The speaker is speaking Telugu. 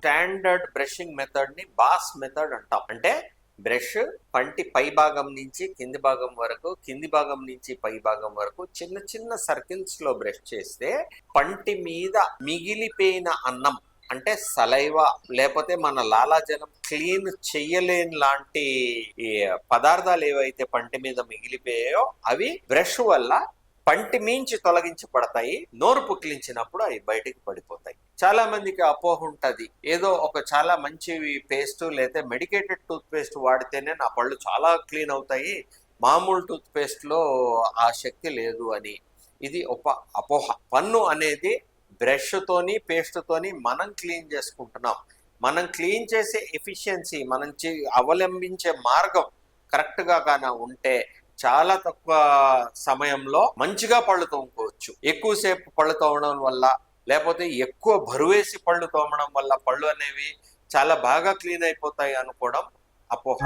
స్టాండర్డ్ బ్రషింగ్ మెథడ్ని బాస్ మెథడ్ అంటాం. అంటే బ్రష్ పంటి పై భాగం నుంచి కింది భాగం వరకు కింది భాగం నుంచి పై భాగం వరకు చిన్న చిన్న సర్కిల్స్లో బ్రష్ చేస్తే పంటి మీద మిగిలిపోయిన అన్నం అంటే సలైవా లేకపోతే మన లాలాజలం క్లీన్ చెయ్యలేని లాంటి పదార్థాలు ఏవైతే పంటి మీద మిగిలిపోయాయో అవి బ్రష్ వల్ల పంటి మించి తొలగించబడతాయి. నోరు పుక్కిలించినప్పుడు అవి బయటికి పడిపోతాయి. చాలా మందికి అపోహ ఉంటుంది. ఏదో ఒక చాలా మంచి పేస్ట్ లేదా మెడికేటెడ్ టూత్ పేస్ట్ వాడితేనే నా పళ్ళు చాలా క్లీన్ అవుతాయి. మామూలు టూత్ పేస్ట్లో ఆ శక్తి లేదు అని. ఇది ఒక అపోహ. పన్ను అనేది బ్రష్తోని పేస్ట్తోని మనం క్లీన్ చేసుకుంటున్నాం. మనం క్లీన్ చేసే ఎఫిషియన్సీ మనం అవలంబించే మార్గం కరెక్ట్గా కానీ ఉంటే చాలా తక్కువ సమయంలో మంచిగా పళ్ళు తోముకోవచ్చు. ఎక్కువసేపు పళ్ళు తోమడం వల్ల లేకపోతే ఎక్కువ బరువేసి పళ్ళు తోమడం వల్ల పళ్ళు అనేవి చాలా బాగా క్లీన్ అయిపోతాయి అనుకోవడం అపోహ.